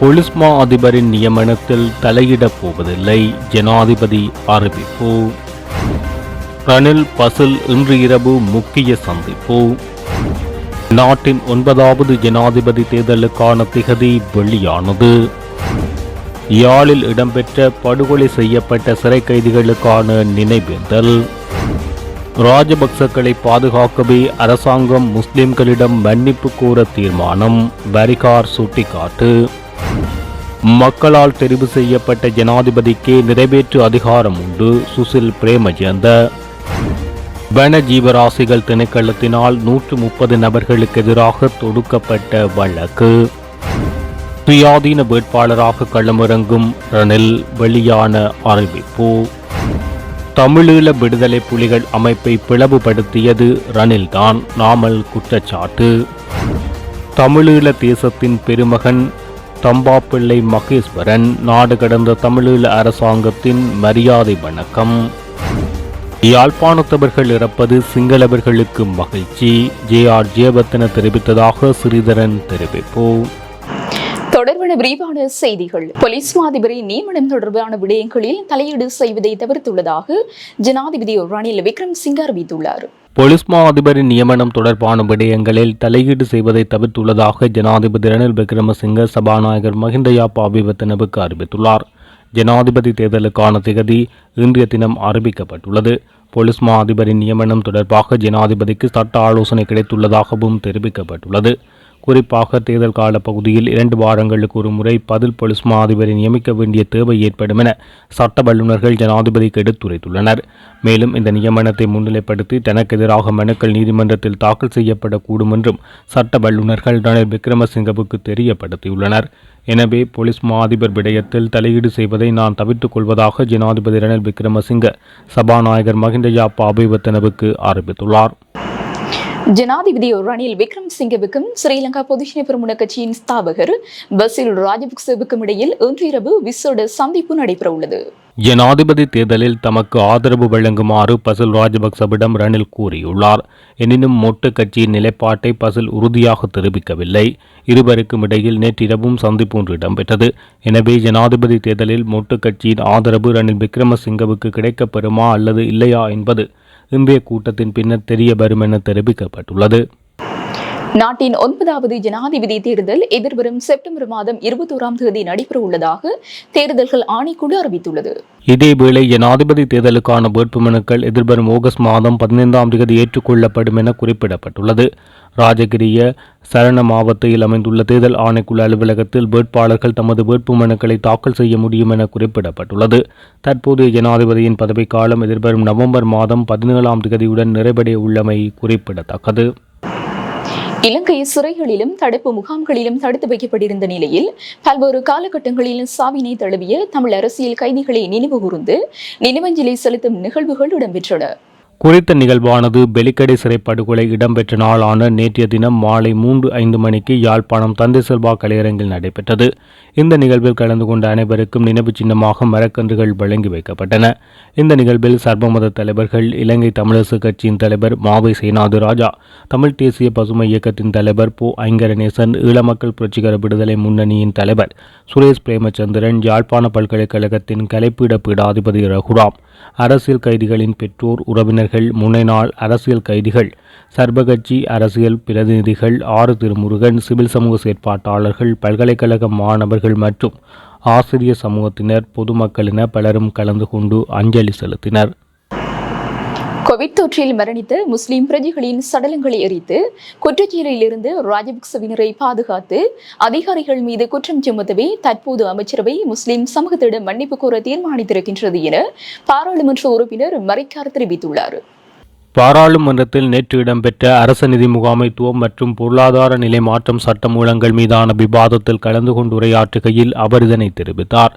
பொலிஸ்மா அதிபரின் நியமனத்தில் தலையிடப் போவதில்லை ஜனாதிபதி அறிவிப்பு. ரணில் பசில் இன்று இரவு முக்கிய சந்திப்பு. நாட்டின் ஒன்பதாவது ஜனாதிபதி தேர்தலுக்கான திகதி வெளியானது. யாழில் இடம்பெற்ற படுகொலை செய்யப்பட்ட சிறை கைதிகளுக்கான நினைவேந்தல். ராஜபக்சக்களை பாதுகாக்கவே அரசாங்கம் முஸ்லிம்களிடம் மன்னிப்பு கோர தீர்மானம் பரிகார் சுட்டிக்காட்டு. மக்களால் தெரிவு செய்யப்பட்ட ஜனாதிபதிக்கே நிறைவேற்று அதிகாரம் உண்டு சுசில் பிரேமஜந்த வன ஜீவராசிகள் திணைக்களத்தினால் நூற்று முப்பது நபர்களுக்கு எதிராக தொடுக்கப்பட்ட வழக்கு. சுயாதீன வேட்பாளராக களமிறங்கும் ரணில் வெளியான அறிவிப்பு. தமிழீழ விடுதலை புலிகள் அமைப்பை பிளவுபடுத்தியது ரணில்தான் நாமல் குற்றச்சாட்டு. தமிழீழ தேசத்தின் பெருமகன் தம்பாப்பிள்ளை மகேஸ்வரன் நாடு கடந்த தமிழீழ அரசாங்கத்தின் மரியாதை வணக்கம். யாழ்ப்பாணத்தவர்கள் இறப்பது சிங்களவர்களுக்கு மகிழ்ச்சி. ஜே ஆர் ஜெயவர்த்தன தெரிவித்ததாக ஸ்ரீதரன் தெரிவிப்பு. தொடர்பான விரிவான செய்திகள். போலீஸ் மாதிபரின் நியமனம் தொடர்பான விடயங்களில் தலையீடு செய்வதை தவிர்த்துள்ளதாக ஜனாதிபதி ரணில் விக்ரம் சிங் அறிவித்துள்ளார். பொலிஸ் மா அதிபரின் நியமனம் தொடர்பான விடயங்களில் தலையீடு செய்வதை தவிர்த்துள்ளதாக ஜனாதிபதி ரணில் விக்ரமசிங்க சபாநாயகர் மஹிந்த யாப்பா அபிவர்த்தனவுக்கு அறிவித்துள்ளார். ஜனாதிபதி தேர்தலுக்கான திகதி இன்றைய தினம் அறிவிக்கப்பட்டுள்ளது. போலீஸ் மா அதிபரின் நியமனம் தொடர்பாக ஜனாதிபதிக்கு சட்ட ஆலோசனை கிடைத்துள்ளதாகவும் தெரிவிக்கப்பட்டுள்ளது. குறிப்பாக தேர்தல் கால பகுதியில் இரண்டு வாரங்களுக்கு ஒரு முறை பதில் பொலிஸ் மாதிபரை நியமிக்க வேண்டிய தேவை ஏற்படும் என சட்ட வல்லுநர்கள் ஜனாதிபதிக்கு எடுத்துரைத்துள்ளனர். மேலும் இந்த நியமனத்தை முன்னிலைப்படுத்தி தனக்கு எதிராக மனுக்கள் நீதிமன்றத்தில் தாக்கல் செய்யப்படக்கூடும் என்றும் சட்ட வல்லுநர்கள் ரணில் விக்ரமசிங்கவுக்கு தெரியப்படுத்தியுள்ளனர். எனவே போலீஸ் மா அதிபர் விடயத்தில் தலையீடு செய்வதை நான் தவிர்த்துக் கொள்வதாக ஜனாதிபதி ரணில் விக்ரமசிங்க சபாநாயகர் மஹிந்த யாப்பா அபிவர்த்தனவுக்கு ஆரம்பித்துள்ளார் ஜனாதிபதி ரணில் விக்ரம் சிங்கவுக்கும் ஸ்ரீலங்கா பொதுஜன பெருமுன கட்சியின் ஸ்தாபகர் பசில் ராஜபக்சவுக்கும் இடையில் இன்றிரவு விசேட சந்திப்பு நடைபெற உள்ளது ஜனாதிபதி தேர்தலில் தமக்கு ஆதரவு வழங்குமாறு பசில் ராஜபக்சவிடம் ரணில் கூறியுள்ளார். எனினும் மொட்டு கட்சியின் நிலைப்பாட்டை பசில் உறுதியாக தெரிவிக்கவில்லை. இருவருக்கும் இடையில் நேற்றிரவும் சந்திப்பு ஒன்று இடம்பெற்றது. எனவே ஜனாதிபதி தேர்தலில் மொட்டு கட்சியின் ஆதரவு ரணில் விக்ரமசிங்கவுக்கு கிடைக்கப்பெறுமா அல்லது இல்லையா என்பது இன்றைய கூட்டத்தின் பின்னர் தெரிய வரும் என தெரிவிக்கப்பட்டுள்ளது. நாட்டின் ஒன்பதாவது ஜனாதிபதி தேர்தல் எதிர்வரும் செப்டம்பர் மாதம் இருபத்தோராம் தேதி நடைபெற உள்ளதாக தேர்தல்கள் ஆணைக்குழு அறிவித்துள்ளது. இதேவேளை ஜனாதிபதி தேர்தலுக்கான வேட்புமனுக்கள் எதிர்வரும் ஆகஸ்ட் மாதம் பதினைந்தாம் தேதி ஏற்றுக்கொள்ளப்படும் என குறிப்பிடப்பட்டுள்ளது. ராஜகிரிய சரண மாவட்டத்தில் அமைந்துள்ள தேர்தல் ஆணைக்குழு அலுவலகத்தில் வேட்பாளர்கள் தமது வேட்புமனுக்களை தாக்கல் செய்ய முடியும் என குறிப்பிடப்பட்டுள்ளது. தற்போதைய ஜனாதிபதியின் பதவிக்காலம் எதிர்வரும் நவம்பர் மாதம் பதினேழாம் தேதியுடன் நிறைவடைய உள்ளமை குறிப்பிடத்தக்கது. இலங்கை சிறைகளிலும் தடுப்பு முகாம்களிலும் தடுத்து வைக்கப்பட்டிருந்த நிலையில் பல்வேறு காலகட்டங்களில் சாவினை தழுவிய தமிழ் அரசியல் கைதிகளை நினைவு கூர்ந்து நினைவஞ்சலி செலுத்தும் நிகழ்வுகள் இடம்பெற்றன. குறித்த நிகழ்வானது பெலிக்கடை சிறைப்படுகொலை இடம்பெற்ற நாளான நேற்றைய தினம் மாலை மூன்று ஐந்து மணிக்கு யாழ்ப்பாணம் தந்தை செல்வா கலையரங்கில் நடைபெற்றது. இந்த நிகழ்வில் கலந்து கொண்ட அனைவருக்கும் நினைவு சின்னமாக மரக்கன்றுகள் வழங்கி வைக்கப்பட்டன. இந்த நிகழ்வில் சர்வமத தலைவர்கள் இலங்கை தமிழரசு கட்சியின் தலைவர் மாவை சேனாது ராஜா தமிழ் தேசிய பசுமை இயக்கத்தின் தலைவர் போ ஐங்கரநேசன் ஈழமக்கள் புரட்சிகர விடுதலை முன்னணியின் தலைவர் சுரேஷ் பிரேமச்சந்திரன் யாழ்ப்பாண பல்கலைக்கழகத்தின் கலைப்பீட பீடாதிபதி ரகுராம் அரசியல் கைதிகளின் பெற்றோர் உறவினர் தலைவர்கள் முனைநாள் அரசியல் கைதிகள் சர்வகட்சி அரசியல் பிரதிநிதிகள் ஆறு திருமுருகன் சிவில் சமூக செயற்பாட்டாளர்கள் பல்கலைக்கழக மாணவர்கள் மற்றும் ஆசிரியர் சமூகத்தினர் பொதுமக்களின பலரும் கலந்து கொண்டு அஞ்சலி செலுத்தினர். கோவிட் தொற்றில் மரணித்த முஸ்லிம் பிரஜைகளின் சடலங்களை எரித்து குற்றச்செயலிலிருந்து ராஜபக்சவினரை பாதுகாத்து அதிகாரிகள் மீது குற்றம் சுமத்தவே தற்போது அமைச்சரவை முஸ்லிம் சமூகத்திடம் மன்னிப்பு கோர தீர்மானித்திருக்கின்றது என பாராளுமன்ற உறுப்பினர் மறைக்கார் தெரிவித்துள்ளார். பாராளுமன்றத்தில் நேற்று இடம்பெற்ற அரச நிதி முகாமைத்துவம் மற்றும் பொருளாதார நிலை மாற்றம் சட்டமூலங்கள் மீதான விவாதத்தில் கலந்து கொண்டு உரையாற்றுகையில் அவர் இதனை தெரிவித்தார்.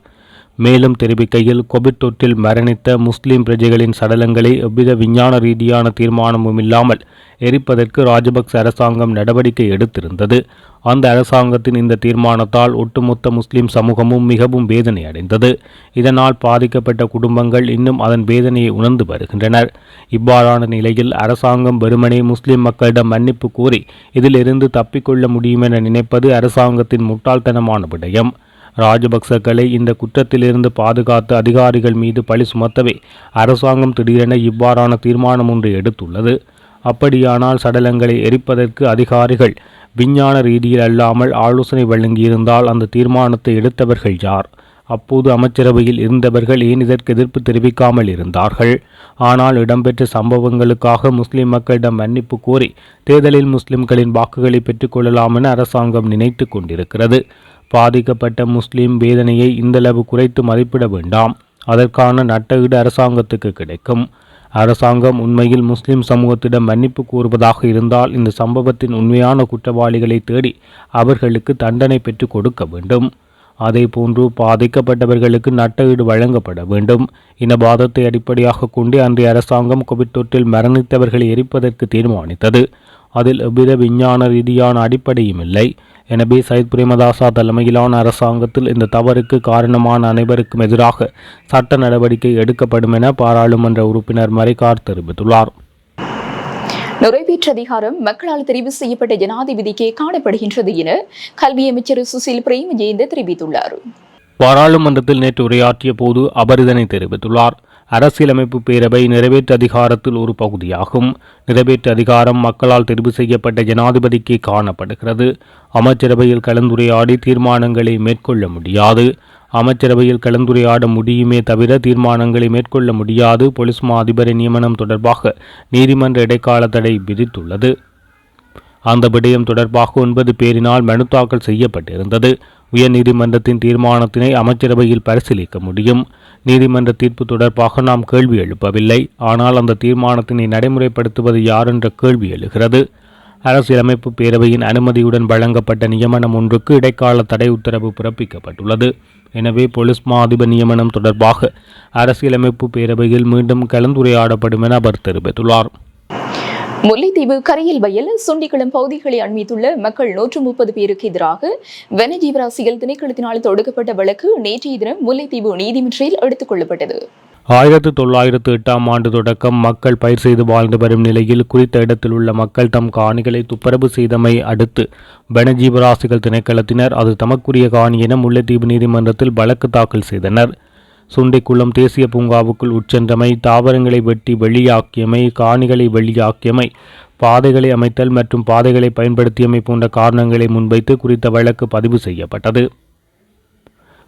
மேலும் தெரிவிக்கையில் கோவிட் தொற்றில் மரணித்த முஸ்லிம் பிரஜைகளின் சடலங்களை எவ்வித விஞ்ஞான ரீதியான தீர்மானமும் இல்லாமல் எரிப்பதற்கு ராஜபக்ச அரசாங்கம் நடவடிக்கை எடுத்திருந்தது. அந்த அரசாங்கத்தின் இந்த தீர்மானத்தால் ஒட்டுமொத்த முஸ்லிம் சமூகமும் மிகவும் வேதனை அடைந்தது. இதனால் பாதிக்கப்பட்ட குடும்பங்கள் இன்னும் அதன் வேதனையை உணர்ந்து வருகின்றனர். இவ்வாறான நிலையில் அரசாங்கம் வெறுமனே முஸ்லிம் மக்களிடம் மன்னிப்பு கூறி இதிலிருந்து தப்பிக்கொள்ள முடியும் என நினைப்பது அரசாங்கத்தின் முட்டாள்தனமான விடயம். ராஜபக்சக்களை இந்த குற்றத்திலிருந்து பாதுகாத்து அதிகாரிகள் மீது பழி சுமத்தவே அரசாங்கம் திடீரென இவ்வாறான தீர்மானம் ஒன்று எடுத்துள்ளது. அப்படியானால் சடலங்களை எரிப்பதற்கு அதிகாரிகள் விஞ்ஞான ரீதியில் அல்லாமல் ஆலோசனை வழங்கியிருந்தால் அந்த தீர்மானத்தை எடுத்தவர்கள் யார்? அப்போது அமைச்சரவையில் இருந்தவர்கள் ஏன் இதற்கு எதிர்ப்பு தெரிவிக்காமல் இருந்தார்கள்? ஆனால் இடம்பெற்ற சம்பவங்களுக்காக முஸ்லிம் மக்களிடம் மன்னிப்பு கோரி தேர்தலில் முஸ்லிம்களின் வாக்குகளை பெற்றுக்கொள்ளலாம் என அரசாங்கம் நினைத்து கொண்டிருக்கிறது. பாதிக்கப்பட்ட முஸ்லிம் வேதனையை இந்தளவு குறைத்து மதிப்பிட வேண்டாம். அதற்கான நட்டஈடு அரசாங்கத்துக்கு கிடைக்கும். அரசாங்கம் உண்மையில் முஸ்லிம் சமூகத்திடம் மன்னிப்பு கூறுவதாக இருந்தால் இந்த சம்பவத்தின் உண்மையான குற்றவாளிகளை தேடி அவர்களுக்கு தண்டனை பெற்றுக் கொடுக்க வேண்டும். அதேபோன்று பாதிக்கப்பட்டவர்களுக்கு நட்டஈடு வழங்கப்பட வேண்டும். இனவாதத்தை அடிப்படையாக கொண்டு அன்றைய அரசாங்கம் கோவிட் தொற்றில் மரணித்தவர்களை எரிப்பதற்கு தீர்மானித்தது. அதில் எவ்வித விஞ்ஞான ரீதியான அடிப்படையும் இல்லை. எனவே சயித் பிரேமதாசா தலைமையிலான அரசாங்கத்தில் இந்த தவறுக்கு காரணமான அனைவருக்கும் எதிராக சட்ட நடவடிக்கை எடுக்கப்படும் என பாராளுமன்ற உறுப்பினர் மரிகார் தெரிவித்துள்ளார். நிறைவேற்று அதிகாரம் மக்களால் தெரிவு செய்யப்பட்ட ஜனாதிபதிக்கே காணப்படுகின்றது என கல்வி அமைச்சர் சுசில் பிரேமஜெயந்த தெரிவித்துள்ளார். பாராளுமன்றத்தில் நேற்று உரையாற்றிய போது அவர் இதனை தெரிவித்துள்ளார். அரசியலமைப்பு பேரவை நிறைவேற்று அதிகாரத்தில் ஒரு பகுதியாகும். நிறைவேற்று அதிகாரம் மக்களால் தெரிவு செய்யப்பட்ட ஜனாதிபதிக்கு காணப்படுகிறது. அமைச்சரவையில் கலந்துரையாடி தீர்மானங்களை மேற்கொள்ள முடியாது. அமைச்சரவையில் கலந்துரையாட முடியுமே தவிர தீர்மானங்களை மேற்கொள்ள முடியாது பொலிஸ் மா அதிபரை நியமனம் தொடர்பாக நீதிமன்ற இடைக்கால தடை விதித்துள்ளது. அந்த விடயம் தொடர்பாக ஒன்பது பேரினால் மனு தாக்கல் செய்யப்பட்டிருந்தது. உயர்நீதிமன்றத்தின் தீர்மானத்தினை அமைச்சரவையில் பரிசீலிக்க முடியும். நீதிமன்ற தீர்ப்பு தொடர்பாக நாம் கேள்வி எழுப்பவில்லை. ஆனால் அந்த தீர்மானத்தினை நடைமுறைப்படுத்துவது யார் என்ற கேள்வி எழுகிறது. அரசியலமைப்பு பேரவையின் அனுமதியுடன் வழங்கப்பட்ட நியமனம் ஒன்றுக்கு இடைக்கால தடை உத்தரவு பிறப்பிக்கப்பட்டுள்ளது. எனவே பொலிஸ் மா அதிபர் நியமனம் தொடர்பாக அரசியலமைப்பு பேரவையில் மீண்டும் கலந்துரையாடப்படும் என அவர் தெரிவித்துள்ளார். முல்லைத்தீவு கரையில் வயல் சுண்டிக்குளம் பகுதிகளை அண்மித்துள்ள மக்கள் நூற்று முப்பது பேருக்கு எதிராக வனஜீவராசிகள் திணைக்களத்தினால் தொடுக்கப்பட்ட வழக்கு நேற்றைய தினம் முல்லைத்தீவு நீதிமன்றில் எடுத்துக் கொள்ளப்பட்டது. ஆயிரத்து தொள்ளாயிரத்து எட்டாம் ஆண்டு தொடக்கம் மக்கள் பயிர் செய்து வாழ்ந்து வரும் நிலையில் குறித்த இடத்தில் உள்ள மக்கள் தம் காணிகளை துப்பரவு செய்தமை அடுத்து வனஜீவராசிகள் திணைக்களத்தினர் அது தமக்குரிய காணி என முல்லைத்தீவு நீதிமன்றத்தில் வழக்கு தாக்கல் செய்தனர். சுண்டைக்குளம் தேசிய பூங்காவுக்குள் உட்சென்றமை தாவரங்களை வெட்டி வெளியாக்கியமை காணிகளை வெளியாக்கியமை பாதைகளை அமைத்தல் மற்றும் பாதைகளை பயன்படுத்தியமை போன்ற காரணங்களை முன்வைத்து குறித்த வழக்கு பதிவு செய்யப்பட்டது.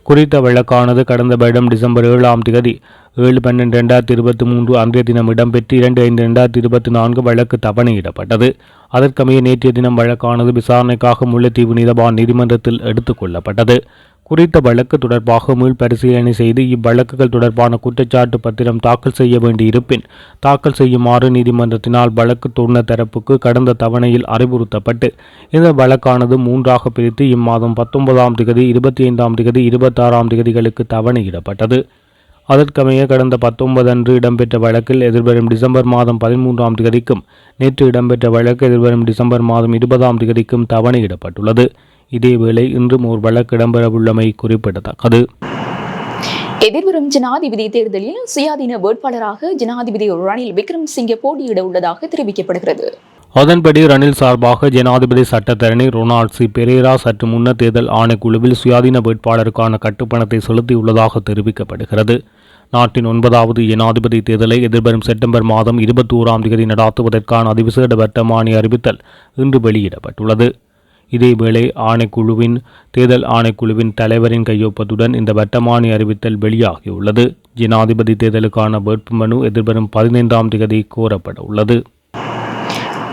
குறித்த வழக்கானது கடந்த வருடம் டிசம்பர் ஏழாம் தேதி ஏழு பன்னெண்டு ரெண்டாயிரத்தி இருபத்தி மூன்று அன்றைய தினம் இடம்பெற்று இரண்டு ஐந்து ரெண்டாயிரத்தி இருபத்தி நான்கு வழக்கு தவணையிடப்பட்டது. அதற்கமைய நேற்றைய தினம் வழக்கானது விசாரணைக்காக முல்லைத்தீவு நீதவான் நீதிமன்றத்தில் எடுத்துக் கொள்ளப்பட்டது. குறித்த வழக்கு தொடர்பாக மீள் பரிசீலனை செய்து இவ்வழக்குகள் தொடர்பான குற்றச்சாட்டு பத்திரம் தாக்கல் செய்ய வேண்டியிருப்பின் தாக்கல் செய்யுமாறு நீதிமன்றத்தினால் வழக்கு தொடுநர் தரப்புக்கு கடந்த தவணையில் அறிவுறுத்தப்பட்டு இந்த வழக்கானது மூன்றாக பிரித்து இம்மாதம் பத்தொன்பதாம் திகதி இருபத்தி ஐந்தாம் திகதி இருபத்தாறாம் திகதிகளுக்கு தவணையிடப்பட்டது. அதற்கமைய கடந்த பத்தொன்பது அன்று இடம்பெற்ற வழக்கில் எதிர்வரும் டிசம்பர் மாதம் பதிமூன்றாம் திகதிக்கும் நேற்று இடம்பெற்ற வழக்கு எதிர்வரும் டிசம்பர் மாதம் இருபதாம் திகதிக்கும் தவணையிடப்பட்டுள்ளது. இதேவேளை இன்றும் ஒரு வழக்கு இடம்பெறவுள்ளமை குறிப்பிடத்தக்கது. எதிர்வரும் ஜனாதிபதி தேர்தலில் சுயாதீன வேட்பாளராக ஜனாதிபதி ரணில் விக்ரம்சிங்கே போட்டியிட உள்ளதாக தெரிவிக்கப்படுகிறது. அதன்படி ரணில் சார்பாக ஜனாதிபதி சட்டத்தரணி ரொனால்ட் சி. பெரேரா சற்று முன்னர் தேர்தல் ஆணைக்குழுவில் சுயாதீன வேட்பாளருக்கான கட்டுப்பணத்தை செலுத்தியுள்ளதாக தெரிவிக்கப்படுகிறது. நாட்டின் ஒன்பதாவது ஜனாதிபதி தேர்தலை எதிர்வரும் செப்டம்பர் மாதம் இருபத்தி ஓராம் தேதி நடாத்துவதற்கான அதிவிசேட வர்த்தமானி அறிவித்தல் இன்று வெளியிடப்பட்டுள்ளது. இதேவேளை ஆணைக்குழுவின் தேர்தல் ஆணைக்குழுவின் தலைவரின் கையொப்பத்துடன் இந்த வர்த்தமானி அறிவித்தல் வெளியாகியுள்ளது. ஜனாதிபதி தேர்தலுக்கான வேட்புமனு எதிர்வரும் பதினைந்தாம் தேதி கோரப்பட உள்ளது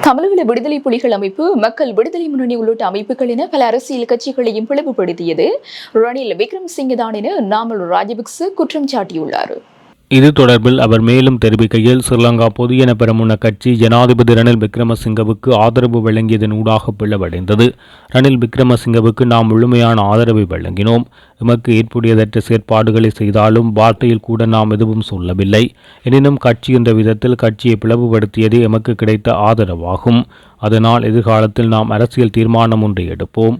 தமிழீழ விடுதலை புலிகள் அமைப்பு மக்கள் விடுதலை முன்னணி உள்ளிட்ட அமைப்புகள் என பல அரசியல் கட்சிகளையும் பிளவுபடுத்தியது. ரணில் விக்ரம்சிங்கே தான் என நாமல் ராஜபக்ச குற்றம் சாட்டியுள்ளார். இது தொடர்பில் அவர் மேலும் தெரிவிக்கையில் ஸ்ரீலங்கா பொதுஜன பெரமுன கட்சி ஜனாதிபதி ரணில் விக்ரமசிங்கவுக்கு ஆதரவு வழங்கியதன் ஊடாக பிளவடைந்தது. ரணில் விக்ரமசிங்கவுக்கு நாம் முழுமையான ஆதரவை வழங்கினோம். எமக்கு ஏற்புடையதற்ற செயற்பாடுகளை செய்தாலும் வார்த்தையில் கூட நாம் எதுவும் சொல்லவில்லை. எனினும் கட்சி என்ற விதத்தில் கட்சியை பிளவுபடுத்தியதே எமக்கு கிடைத்த ஆதரவாகும். அதனால் எதிர்காலத்தில் நாம் அரசியல் தீர்மானம் ஒன்றை எடுப்போம்.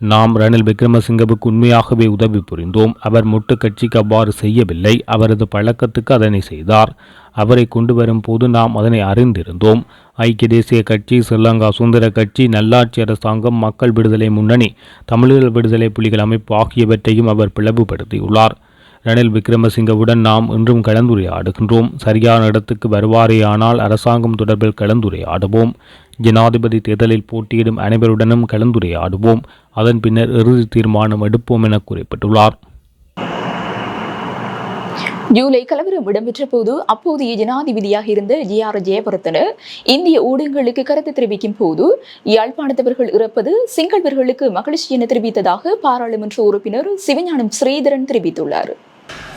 நாம் ரணில் விக்ரமசிங்கவுக்கு உண்மையாகவே உதவி புரிந்தோம். அவர் முட்டு கட்சிக்கு அவ்வாறு செய்யவில்லை. அவரது பழக்கத்துக்கு அதனை செய்தார். அவரை கொண்டு வரும் போது நாம் அதனை அறிந்திருந்தோம். ஐக்கிய தேசிய கட்சி ஸ்ரீலங்கா சுதந்திர கட்சி நல்லாட்சி அரசாங்கம் மக்கள் விடுதலை முன்னணி தமிழர் விடுதலை புலிகள் அமைப்பு ஆகியவற்றையும் அவர் பிளவுபடுத்தியுள்ளார். ரணில் விக்ரமசிங்கவுடன் நாம் இன்றும் கலந்துரையாடுகின்றோம். சரியான இடத்துக்கு வருவாரேயானால் அரசாங்கம் தொடர்பில் கலந்துரையாடுவோம். ஜனாதிபதி தேர்தலில் போட்டியிடும் அனைவருடனும் கலந்துரையாடுவோம். அதன் பின்னர் இறுதி தீர்மானம் எடுப்போம் என குறிப்பிட்டுள்ளார். ஜூலை கலவரம் இடம்பெற்ற போது அப்போதைய ஜனாதிபதியாக இருந்த ஜி ஆர் ஜெயவர்தன இந்திய ஊடகங்களுக்கு கருத்து தெரிவிக்கும் போது யாழ்ப்பாணத்தவர்கள் இறப்பது சிங்களவர்களுக்கு மகிழ்ச்சி என தெரிவித்ததாக பாராளுமன்ற உறுப்பினர் சிவஞானம் ஸ்ரீதரன் தெரிவித்துள்ளார்.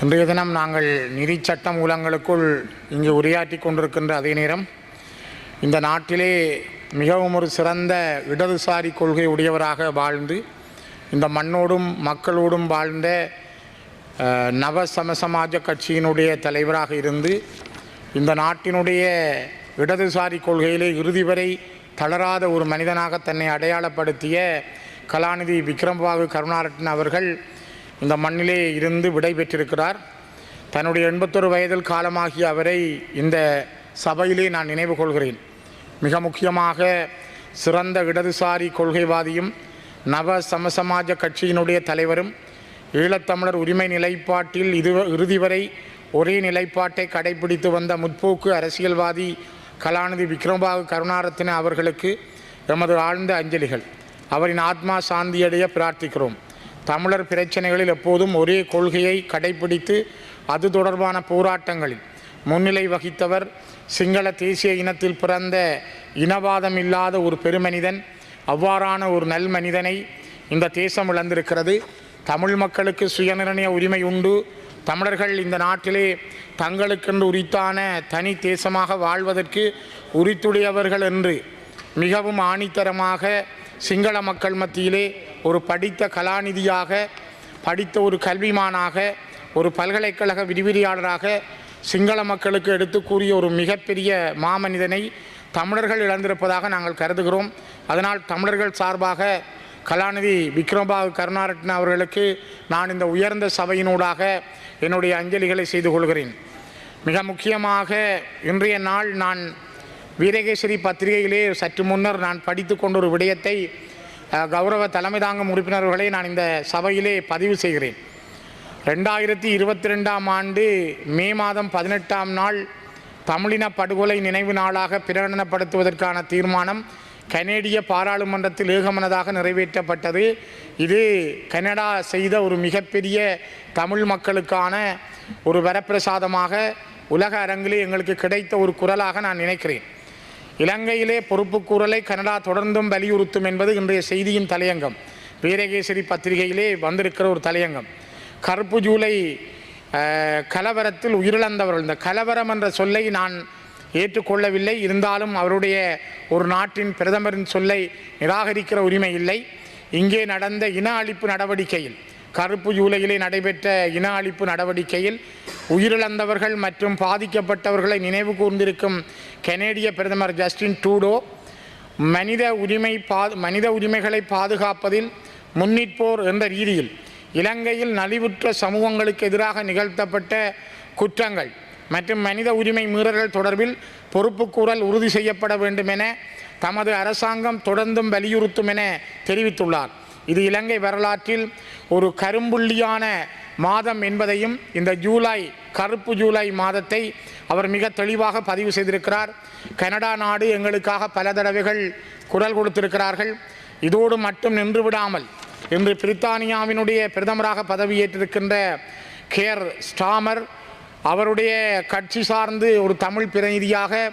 இன்றைய தினம் நாங்கள் நிதி சட்ட மூலங்களுக்குள் இங்கு உரையாற்றி கொண்டிருக்கின்ற அதே நேரம் இந்த நாட்டிலே மிகவும் ஒரு சிறந்த இடதுசாரி கொள்கை உடையவராக வாழ்ந்து இந்த மண்ணோடும் மக்களோடும் வாழ்ந்த நவ சமசமாஜ கட்சியினுடைய தலைவராக இருந்து இந்த நாட்டினுடைய இடதுசாரி கொள்கையிலே இறுதி வரை தளராத ஒரு மனிதனாக தன்னை அடையாளப்படுத்திய கலாநிதி விக்ரம்பாபு கருணாரட்ன அவர்கள் இந்த மண்ணிலே இருந்து விடை பெற்றிருக்கிறார். தன்னுடைய எண்பத்தொரு வயதில் காலமாகிய அவரை இந்த சபையிலே நான் நினைவு கொள்கிறேன். மிக முக்கியமாக சிறந்த இடதுசாரி கொள்கைவாதியும் நவ சமசமாஜ கட்சியினுடைய தலைவரும் ஈழத்தமிழர் உரிமை நிலைப்பாட்டில் இது இறுதி வரை ஒரே நிலைப்பாட்டை கடைபிடித்து வந்த முற்போக்கு அரசியல்வாதி கலாநிதி விக்ரமபாகு கருணாரத்ன அவர்களுக்கு எமது ஆழ்ந்த அஞ்சலிகள். அவரின் ஆத்மா சாந்தியடைய பிரார்த்திக்கிறோம். தமிழர் பிரச்சனைகளில் எப்போதும் ஒரே கொள்கையை கடைபிடித்து அது தொடர்பான போராட்டங்களில் முன்னிலை வகித்தவர் சிங்கள தேசிய இனத்தில் பிறந்த இனவாதம் இல்லாத ஒரு பெருமனிதன் அவ்வாறான ஒரு நல் மனிதனை இந்த தேசம் இழந்திருக்கிறது. தமிழ் மக்களுக்கு சுயநிர்ணய உரிமை உண்டு. தமிழர்கள் இந்த நாட்டிலே தங்களுக்கென்று உரித்தான தனி தேசமாக வாழ்வதற்கு உரித்துடையவர்கள் என்று மிகவும் ஆணித்தரமாக சிங்கள மக்கள் மத்தியிலே ஒரு படித்த கலாநிதியாக படித்த ஒரு கல்விமானாக ஒரு பல்கலைக்கழக விரிவிரியாளராக சிங்கள மக்களுக்கு எடுத்து கூறிய ஒரு மிகப்பெரிய மாமனிதனை தமிழர்கள் இழந்திருப்பதாக நாங்கள் கருதுகிறோம். அதனால் தமிழர்கள் சார்பாக கலாநிதி விக்ரம்பாபு கருணாரட்ன அவர்களுக்கு நான் இந்த உயர்ந்த சபையினூடாக என்னுடைய அஞ்சலிகளை செய்து கொள்கிறேன். மிக முக்கியமாக இன்றைய நாள் நான் வீரகேசரி பத்திரிகையிலே சற்று முன்னர் நான் படித்து கொண்ட ஒரு விடயத்தை கௌரவ தலைமை தாங்கும் உறுப்பினர்களை நான் இந்த சபையிலே பதிவு செய்கிறேன். ரெண்டாயிரத்தி இருபத்தி ரெண்டாம் ஆண்டு மே மாதம் பதினெட்டாம் நாள் தமிழின படுகொலை நினைவு நாளாக பிரகடனப்படுத்துவதற்கான தீர்மானம் கனேடிய பாராளுமன்றத்தில் ஏகமனதாக நிறைவேற்றப்பட்டது. இது கனடா செய்த ஒரு மிகப்பெரிய தமிழ் மக்களுக்கான ஒரு வரப்பிரசாதமாக உலக அரங்கிலே எங்களுக்கு கிடைத்த ஒரு குரலாக நான் நினைக்கிறேன். இலங்கையிலே பொறுப்புக்கூறலை கனடா தொடர்ந்தும் வலியுறுத்தும் என்பது இன்றைய செய்தியின் தலையங்கம். வீரகேசரி பத்திரிகையிலே வந்திருக்கிற ஒரு தலையங்கம். கருப்பு ஜூலை கலவரத்தில் உயிரிழந்தவர்கள். இந்த கலவரம் என்ற சொல்லை நான் ஏற்றுக்கொள்ளவில்லை. இருந்தாலும் அவருடைய ஒரு நாட்டின் பிரதமரின் சொல்லை நிராகரிக்கிற உரிமை இல்லை. இங்கே நடந்த இன அழிப்பு நடவடிக்கையில் கருப்பு ஜூலையிலே நடைபெற்ற இன அழிப்பு நடவடிக்கையில் உயிரிழந்தவர்கள் மற்றும் பாதிக்கப்பட்டவர்களை நினைவு கூர்ந்திருக்கும் கனேடிய பிரதமர் ஜஸ்டின் டூடோ மனித உரிமை பா மனித உரிமைகளை பாதுகாப்பதில் முன்னிற்போர் என்ற ரீதியில் இலங்கையில் நலிவுற்ற சமூகங்களுக்கு எதிராக நிகழ்த்தப்பட்ட குற்றங்கள் மற்றும் மனித உரிமை மீறல்கள் தொடர்பில் பொறுப்புக்கூறல் உறுதி செய்யப்பட வேண்டும் என தமது அரசாங்கம் தொடர்ந்தும் வலியுறுத்தும் என தெரிவித்துள்ளார். இது இலங்கை வரலாற்றில் ஒரு கரும்புள்ளியான மாதம் என்பதையும் இந்த ஜூலை கருப்பு ஜூலை மாதத்தை அவர் மிக தெளிவாக பதிவு செய்திருக்கிறார். கனடா நாடு எங்களுக்காக பல தடவைகள் குரல் கொடுத்திருக்கிறார்கள். இதோடு மட்டும் நின்று விடாமல் இன்று பிரித்தானியாவினுடைய பிரதமராக பதவியேற்றிருக்கின்ற கேர் ஸ்டாமர் அவருடைய கட்சி சார்ந்து ஒரு தமிழ் பிரதிநிதியாக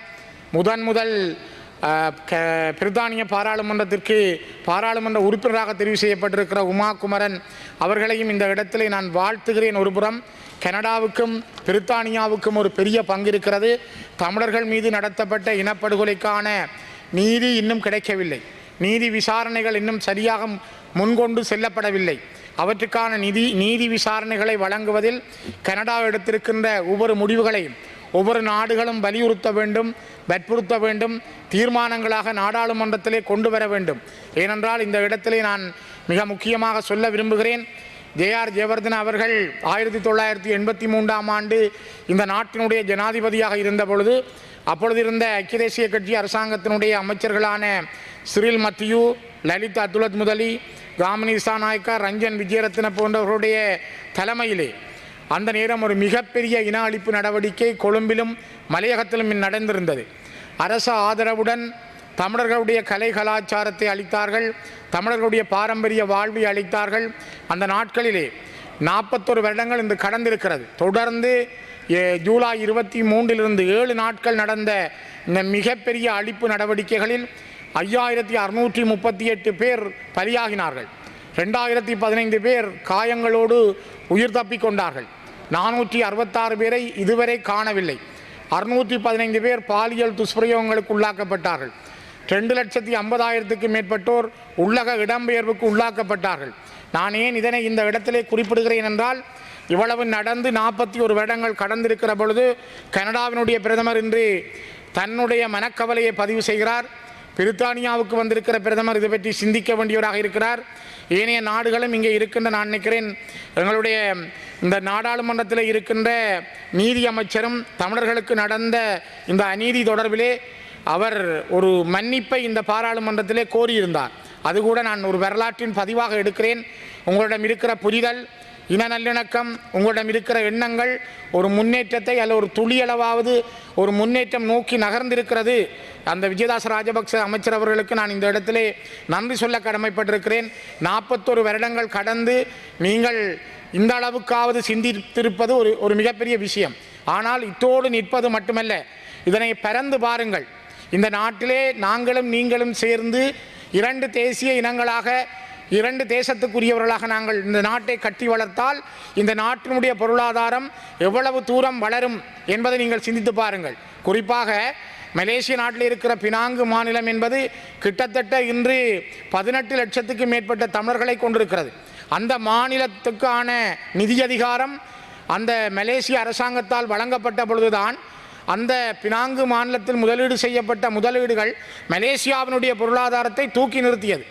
முதன் முதல் பிரித்தானிய பாராளுமன்றத்திற்கு பாராளுமன்ற உறுப்பினராக தெரிவு செய்யப்பட்டிருக்கிற உமா குமரன் அவர்களையும் இந்த இடத்திலே நான் வாழ்த்துகிறேன் ஒருபுறம். கனடாவுக்கும் பிரித்தானியாவுக்கும் ஒரு பெரிய பங்கு இருக்கிறது தமிழர்கள் மீது நடத்தப்பட்ட இனப்படுகொலைக்கான நீதி இன்னும் கிடைக்கவில்லை. நீதி விசாரணைகள் இன்னும் சரியாக முன்கொண்டு செல்லப்படவில்லை. அவற்றுக்கான நிதி நீதி விசாரணைகளை வழங்குவதில் கனடா எடுத்திருக்கின்ற ஒவ்வொரு முடிவுகளையும் ஒவ்வொரு நாடுகளும் வலியுறுத்த வேண்டும் வற்புறுத்த வேண்டும் தீர்மானங்களாக நாடாளுமன்றத்திலே கொண்டு வர வேண்டும். ஏனென்றால் இந்த இடத்திலே நான் மிக முக்கியமாக சொல்ல விரும்புகிறேன். ஜேஆர் ஜெயவர்தன் அவர்கள் ஆயிரத்தி தொள்ளாயிரத்தி எண்பத்தி மூன்றாம் ஆண்டு இந்த நாட்டினுடைய ஜனாதிபதியாக இருந்த பொழுது அப்பொழுது இருந்த ஐக்கிய தேசிய கட்சி அரசாங்கத்தினுடைய அமைச்சர்களான சிறில் மத்தியூ லலித் அத்துலத் முதலி காமினி நாயக்கா ரஞ்சன் விஜயரத்ன போன்றவர்களுடைய தலைமையிலே அந்த நேரம் ஒரு மிகப்பெரிய இன அழிப்பு நடவடிக்கை கொழும்பிலும் மலையகத்திலும் நடந்திருந்தது. அரச ஆதரவுடன் தமிழர்களுடைய கலை கலாச்சாரத்தை அளித்தார்கள் தமிழர்களுடைய பாரம்பரிய வாழ்வை அளித்தார்கள் அந்த நாட்களிலே நாற்பத்தொரு வருடங்கள் இன்று கடந்திருக்கிறது. தொடர்ந்து ஜூலை இருபத்தி மூன்றிலிருந்து ஏழு நாட்கள் நடந்த இந்த மிகப்பெரிய அழிப்பு நடவடிக்கைகளில் ஐயாயிரத்தி அறுநூற்றி முப்பத்தி எட்டு பேர் பலியாகினார்கள். ரெண்டாயிரத்தி பதினைந்து பேர் காயங்களோடு உயிர் தப்பிக் கொண்டார்கள். நானூற்றி அறுபத்தாறு பேரை இதுவரை காணவில்லை. அறுநூற்றி பதினைந்து பேர் பாலியல் துஷ்பிரயோகங்களுக்கு உள்ளாக்கப்பட்டார்கள். ரெண்டு லட்சத்தி ஐம்பதாயிரத்துக்கு மேற்பட்டோர் உள்ளக இடம்பெயர்வுக்கு உள்ளாக்கப்பட்டார்கள். நான் ஏன் இதனை இந்த இடத்திலே குறிப்பிடுகிறேன் என்றால் இவ்வளவு நடந்து நாற்பத்தி ஒரு வருடங்கள் கடந்திருக்கிற பொழுது கனடாவினுடைய பிரதமர் இன்று தன்னுடைய மனக்கவலையை பதிவு செய்கிறார். பிரித்தானியாவுக்கு வந்திருக்கிற பிரதமர் இது பற்றி சிந்திக்க வேண்டியவராக இருக்கிறார். ஏனைய நாடுகளும் இங்கே இருக்கின்ற நான் நினைக்கிறேன் எங்களுடைய இந்த நாடாளுமன்றத்தில் இருக்கின்ற நீதி அமைச்சரும் தமிழர்களுக்கு நடந்த இந்த அநீதி தொடர்பிலே அவர் ஒரு மன்னிப்பை இந்த பாராளுமன்றத்திலே கோரியிருந்தார். அது கூட நான் ஒரு வரலாற்றின் பதிவாக எடுக்கிறேன். உங்களிடம் இருக்கிற புரிதல் இன நல்லிணக்கம் உங்களிடம் இருக்கிற எண்ணங்கள் ஒரு முன்னேற்றத்தை அல்ல ஒரு துளியளவாவது ஒரு முன்னேற்றம் நோக்கி நகர்ந்திருக்கிறது. அந்த விஜயதாச ராஜபக்ச அமைச்சர் அவர்களுக்கு நான் இந்த இடத்திலே நன்றி சொல்ல கடமைப்பட்டிருக்கிறேன். நாற்பத்தொரு வருடங்கள் கடந்து நீங்கள் இந்த அளவுக்காவது சிந்தித்திருப்பது ஒரு ஒரு மிகப்பெரிய விஷயம். ஆனால் இத்தோடு நிற்பது மட்டுமல்ல. இதனை பறந்து பாருங்கள். இந்த நாட்டிலே நாங்களும் நீங்களும் சேர்ந்து இரண்டு தேசிய இனங்களாக இரண்டு தேசத்துக்குரியவர்களாக நாங்கள் இந்த நாட்டை கட்டி வளர்த்தால் இந்த நாட்டினுடைய பொருளாதாரம் எவ்வளவு தூரம் வளரும் என்பதை நீங்கள் சிந்தித்து பாருங்கள். குறிப்பாக மலேசிய நாட்டில் இருக்கிற பினாங்கு மாநிலம் என்பது கிட்டத்தட்ட இன்று பதினெட்டு லட்சத்துக்கு மேற்பட்ட தமிழர்களை கொண்டிருக்கிறது. அந்த மாநிலத்துக்கான நிதி அதிகாரம் அந்த மலேசிய அரசாங்கத்தால் வழங்கப்பட்ட பொழுதுதான் அந்த பினாங்கு மாநிலத்தில் முதலீடு செய்யப்பட்ட முதலீடுகள் மலேசியாவினுடைய பொருளாதாரத்தை தூக்கி நிறுத்தியது.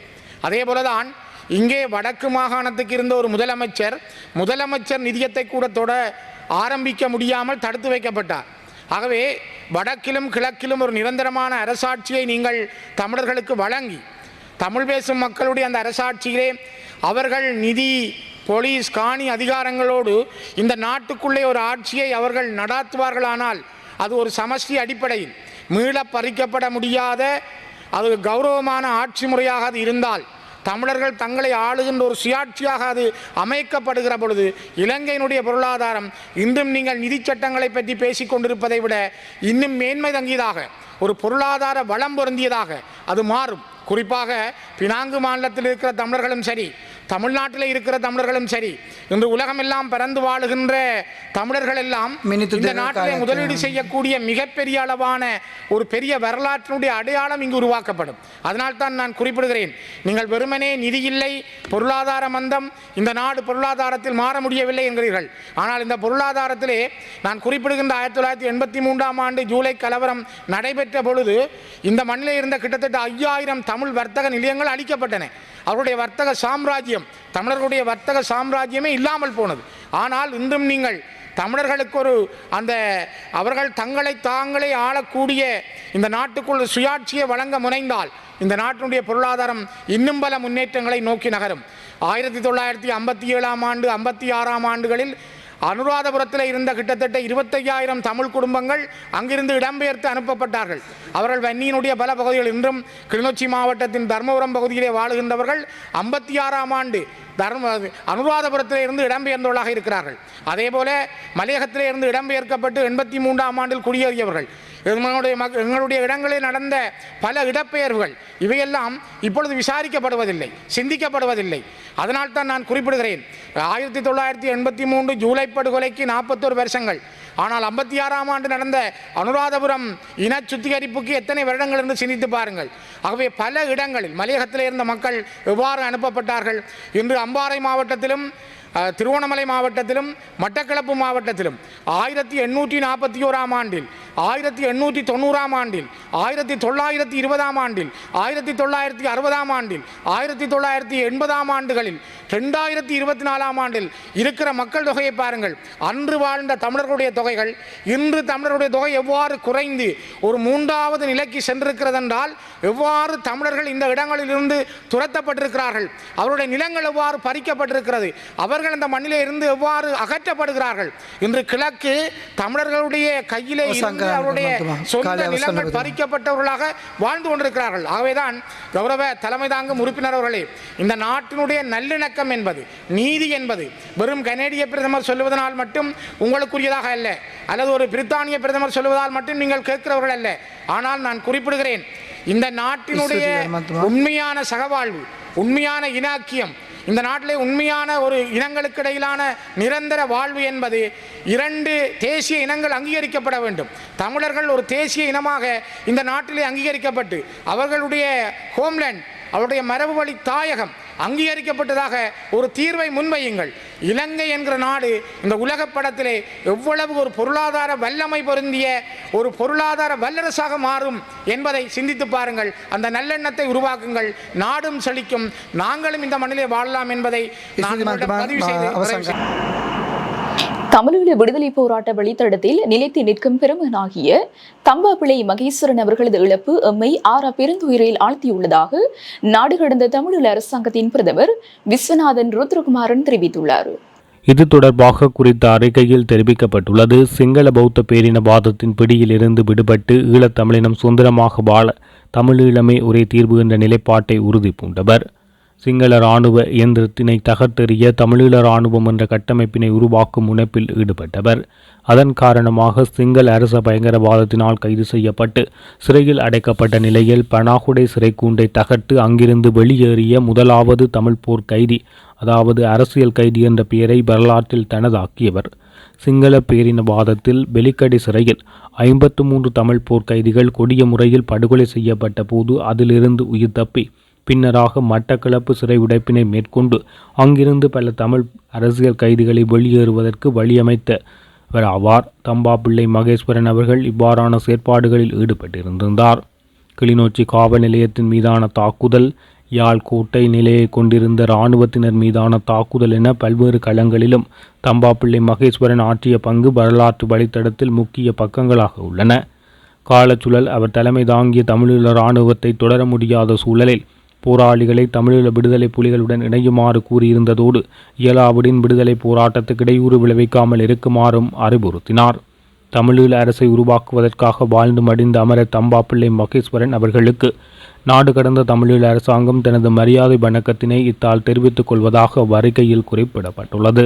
அதே போலதான் இங்கே வடக்கு மாகாணத்துக்கு இருந்த ஒரு முதலமைச்சர் முதலமைச்சர் நிதியத்தை கூட தொட ஆரம்பிக்க முடியாமல் தடுத்து வைக்கப்பட்டார். ஆகவே வடக்கிலும் கிழக்கிலும் ஒரு நிரந்தரமான அரசாட்சியை நீங்கள் தமிழர்களுக்கு வழங்கி தமிழ் பேசும் மக்களுடைய அந்த அரசாட்சியிலே அவர்கள் நிதி போலீஸ் காணி அதிகாரங்களோடு இந்த நாட்டுக்குள்ளே ஒரு ஆட்சியை அவர்கள் நடாத்துவார்களானால் அது ஒரு சமஷ்டி அடிப்படையில் மீள பறிக்கப்பட முடியாத அது கௌரவமான ஆட்சி முறையாக அது இருந்தால் தமிழர்கள் தங்களை ஆளுகின்ற ஒரு சுயாட்சியாக அது அமைக்கப்படுகிற பொழுது இலங்கையினுடைய பொருளாதாரம் இன்றும் நீங்கள் நிதி சட்டங்களை பற்றி பேசிக் கொண்டிருப்பதை விட இன்னும் மேன்மை தங்கியதாக ஒரு பொருளாதார வளம் பொருந்தியதாக அது மாறும். குறிப்பாக பினாங்கு மாநிலத்தில் இருக்கிற தமிழர்களும் சரி தமிழ்நாட்டில் இருக்கிற தமிழர்களும் சரி இன்று உலகமெல்லாம் பறந்து வாழுகின்ற தமிழர்கள் எல்லாம் இந்த நாட்டிலே முதலீடு செய்யக்கூடிய மிகப்பெரிய அளவான ஒரு பெரிய வரலாற்றினுடைய அடையாளம் இங்கு உருவாக்கப்படும். அதனால்தான் நான் குறிப்பிடுகிறேன் நீங்கள் வெறுமனே நிதி இல்லை பொருளாதார மந்தம் இந்த நாடு பொருளாதாரத்தில் மாற முடியவில்லை என்கிறீர்கள். ஆனால் இந்த பொருளாதாரத்திலே நான் குறிப்பிடுகின்ற ஆயிரத்தி தொள்ளாயிரத்தி எண்பத்தி மூன்றாம் ஆண்டு ஜூலை கலவரம் நடைபெற்ற பொழுது இந்த மண்ணில் இருந்த கிட்டத்தட்ட ஐயாயிரம் தமிழ் வர்த்தக நிலையங்கள் அளிக்கப்பட்டன அவருடைய வர்த்தக சாம்ராஜ்யம் தமிழர்களுடைய வர்த்தக சாம்ராஜ்யமே இல்லாமல் போனது. ஆனால் இன்றும் நீங்கள் தமிழர்களுக்கு ஒரு அந்த அவர்கள் தங்களை தாங்களே ஆளக்கூடிய இந்த நாட்டுக்குள் சுயாட்சியை வழங்க முனைந்தால் இந்த நாட்டினுடைய பொருளாதாரம் இன்னும் பல முன்னேற்றங்களை நோக்கி நகரும். ஆயிரத்தி தொள்ளாயிரத்தி ஐம்பத்தி ஏழாம் ஆண்டு ஐம்பத்தி ஆறாம் ஆண்டுகளில் அனுராதபுரத்தில் இருந்த கிட்டத்தட்ட இருபத்தையாயிரம் தமிழ் குடும்பங்கள் அங்கிருந்து இடம்பெயர்த்து அனுப்பப்பட்டார்கள். அவர்கள் வன்னியினுடைய பல பகுதிகள் இன்றும் கிளிநொச்சி மாவட்டத்தின் தர்மபுரம் பகுதியிலே வாழுகின்றவர்கள் ஐம்பத்தி ஆறாம் ஆண்டு தர்ம அனுராதபுரத்தில் இருந்து இடம்பெயர்ந்தவர்களாக இருக்கிறார்கள். அதே போல மலையகத்திலே இருந்து இடம்பெயர்க்கப்பட்டு எண்பத்தி மூன்றாம் ஆண்டில் குடியேறியவர்கள். எங்களுடைய மக் எங்களுடைய இடங்களில் நடந்த பல இடப்பெயர்வுகள் இவையெல்லாம் இப்பொழுது விசாரிக்கப்படுவதில்லை சிந்திக்கப்படுவதில்லை. அதனால் தான் நான் குறிப்பிடுகிறேன் ஆயிரத்தி தொள்ளாயிரத்தி எண்பத்தி மூன்று ஜூலை படுகொலைக்கு நாற்பத்தோரு வருஷங்கள் ஆனால் ஐம்பத்தி ஆறாம் ஆண்டு நடந்த அனுராதபுரம் இன சுத்திகரிப்புக்கு எத்தனை வருடங்கள் என்று சிந்தித்து பாருங்கள். ஆகவே பல இடங்களில் மலையகத்தில் இருந்த மக்கள் எவ்வாறு அனுப்பப்பட்டார்கள்? இன்று அம்பாறை மாவட்டத்திலும் திருவோணமலை திருவண்ணாமலை மாவட்டத்திலும் மட்டக்களப்பு மாவட்டத்திலும் ஆயிரத்தி எண்ணூற்றி நாற்பத்தி ஓராம் ஆண்டில் ஆயிரத்தி எண்ணூற்றி தொண்ணூறாம் ஆண்டில் ஆயிரத்தி தொள்ளாயிரத்தி இருபதாம் ஆண்டில் ஆயிரத்தி தொள்ளாயிரத்தி அறுபதாம் ஆண்டில் ஆயிரத்தி தொள்ளாயிரத்தி எண்பதாம் ஆண்டுகளில் ரெண்டாயிரத்தி இருபத்தி நாலாம் ஆண்டில் இருக்கிற மக்கள் தொகையை பாருங்கள். அன்று வாழ்ந்த தமிழர்களுடைய தொகைகள் இன்று தமிழருடைய தொகை எவ்வாறு குறைந்து ஒரு மூன்றாவது நிலைக்கு சென்றிருக்கிறது என்றால் எவ்வாறு தமிழர்கள் இந்த இடங்களிலிருந்து துரத்தப்பட்டிருக்கிறார்கள் அவருடைய நிலங்கள் எவ்வாறு பறிக்கப்பட்டிருக்கிறது அவர்கள் அந்த மண்ணிலே இருந்து எவ்வாறு அகற்றப்படுகிறார்கள். இன்று கிழக்கு தமிழர்களுடைய கையிலே இருந்து அவருடைய சொந்த நிலங்கள் பறிக்கப்பட்டவர்களாக வாழ்ந்து கொண்டிருக்கிறார்கள். ஆகவேதான் கௌரவ தலைமை தாங்கும் உறுப்பினர் அவர்களே இந்த நாட்டினுடைய நல்லிணக்கம் என்பது நீதி என்பது வெறும் கனேடிய பிரதமர் சொல்லுவதனால் மட்டும் உங்களுக்குரியதாக அல்ல அல்லது ஒரு பிரித்தானிய பிரதமர் சொல்லுவதால் மட்டும் நீங்கள் கேட்கிறவர்கள் அல்ல. ஆனால் நான் குறிப்பிடுகிறேன் இந்த நாட்டினுடைய உண்மையான சகவாழ்வு உண்மையான இனாக்கியம் இந்த நாட்டிலே உண்மையான ஒரு இனங்களுக்கு இடையிலான நிரந்தர வாழ்வு என்பது இரண்டு தேசிய இனங்கள் அங்கீகரிக்கப்பட வேண்டும். தமிழர்கள் ஒரு தேசிய இனமாக இந்த நாட்டிலே அங்கீகரிக்கப்பட்டு அவர்களுடைய ஹோம்லேண்ட் அவருடைய மரபு வழி தாயகம் அங்கீகரிக்கப்பட்டதாக ஒரு தீர்வை முன்வையுங்கள். இலங்கை என்கிற நாடு இந்த உலகப் படத்திலே எவ்வளவு ஒரு பொருளாதார வல்லமை பொருந்திய ஒரு பொருளாதார வல்லரசாக மாறும் என்பதை சிந்தித்து பாருங்கள். அந்த நல்லெண்ணத்தை உருவாக்குங்கள். நாடும் செழிக்கும். நாங்களும் இந்த மண்ணிலே வாழலாம் என்பதை நான் பதிவு செய்து. தமிழீழ விடுதலை போராட்ட வழித்தடத்தில் நிலைத்து நிற்கும் பெருமனாகிய தம்பாப்பிள்ளை மகேஸ்வரன் அவர்களது இழப்பு எம்மை ஆறா பெருந்துயிரில் ஆழ்த்தியுள்ளதாக நாடு கடந்த தமிழீழ அரசாங்கத்தின் பிரதமர் விஸ்வநாதன் ருத்ரகுமாரன் தெரிவித்துள்ளார். இது தொடர்பாக குறித்த அறிக்கையில் தெரிவிக்கப்பட்டுள்ளது. சிங்கள பௌத்த பேரினவாதத்தின் பிடியிலிருந்து விடுபட்டு ஈழத்தமிழினம் சுதந்திரமாக வாழ தமிழீழமே ஒரே தீர்வு என்ற நிலைப்பாட்டை உறுதி பூண்டவர் சிங்கள இராணுவ இயந்திரத்தினை தகர்த்தெறிய தமிழீழ இராணுவம் என்ற கட்டமைப்பினை உருவாக்கும் முனைப்பில் ஈடுபட்டவர். அதன் காரணமாக சிங்கள அரச பயங்கரவாதத்தினால் கைது செய்யப்பட்டு சிறையில் அடைக்கப்பட்ட நிலையில் பனாகுடை சிறைக்கூண்டை தகர்த்து அங்கிருந்து வெளியேறிய முதலாவது தமிழ் போர் கைதி அதாவது அரசியல் கைதி என்ற பெயரை வரலாற்றில் தனதாக்கியவர். சிங்கள பேரினவாதத்தில் வெலிக்கடை சிறையில் ஐம்பத்து மூன்று தமிழ் போர் கைதிகள் கொடிய முறையில் படுகொலை செய்யப்பட்ட போது அதிலிருந்து உயிர் தப்பி பின்னராக மட்டக்களப்பு சிறை உடைப்பினை மேற்கொண்டு அங்கிருந்து பல தமிழ் அரசியல் கைதிகளை வெளியேறுவதற்கு வழியமைத்தவர் ஆவார். தம்பாப்பிள்ளை மகேஸ்வரன் அவர்கள் இவ்வாறான செயற்பாடுகளில் ஈடுபட்டிருந்தார் கிளிநொச்சி காவல் நிலையத்தின் மீதான தாக்குதல் யாழ் கோட்டை நிலையை கொண்டிருந்த இராணுவத்தினர் மீதான தாக்குதல் என பல்வேறு களங்களிலும் தம்பாப்பிள்ளை மகேஸ்வரன் ஆற்றிய பங்கு வரலாற்று வழித்தடத்தில் முக்கிய பக்கங்களாக உள்ளன. காலச்சுழல் அவர் தலைமை தாங்கிய தமிழீழ இராணுவத்தை தொடர முடியாத சூழலில் போராளிகளை தமிழீழ விடுதலை புலிகளுடன் இணையுமாறு கூறியிருந்ததோடு இயலாவிடின் விடுதலை போராட்டத்துக்கு இடையூறு விளைவிக்காமல் இருக்குமாறும் அறிவுறுத்தினார். தமிழீழ அரசை உருவாக்குவதற்காக வாழ்ந்து மடிந்த அமரர் தம்பாப்பிள்ளை மகேஸ்வரன் அவர்களுக்கு நாடு கடந்த தமிழீழ அரசாங்கம் தனது மரியாதை வணக்கத்தினை இத்தால் தெரிவித்துக் கொள்வதாக அறிக்கையில் குறிப்பிடப்பட்டுள்ளது.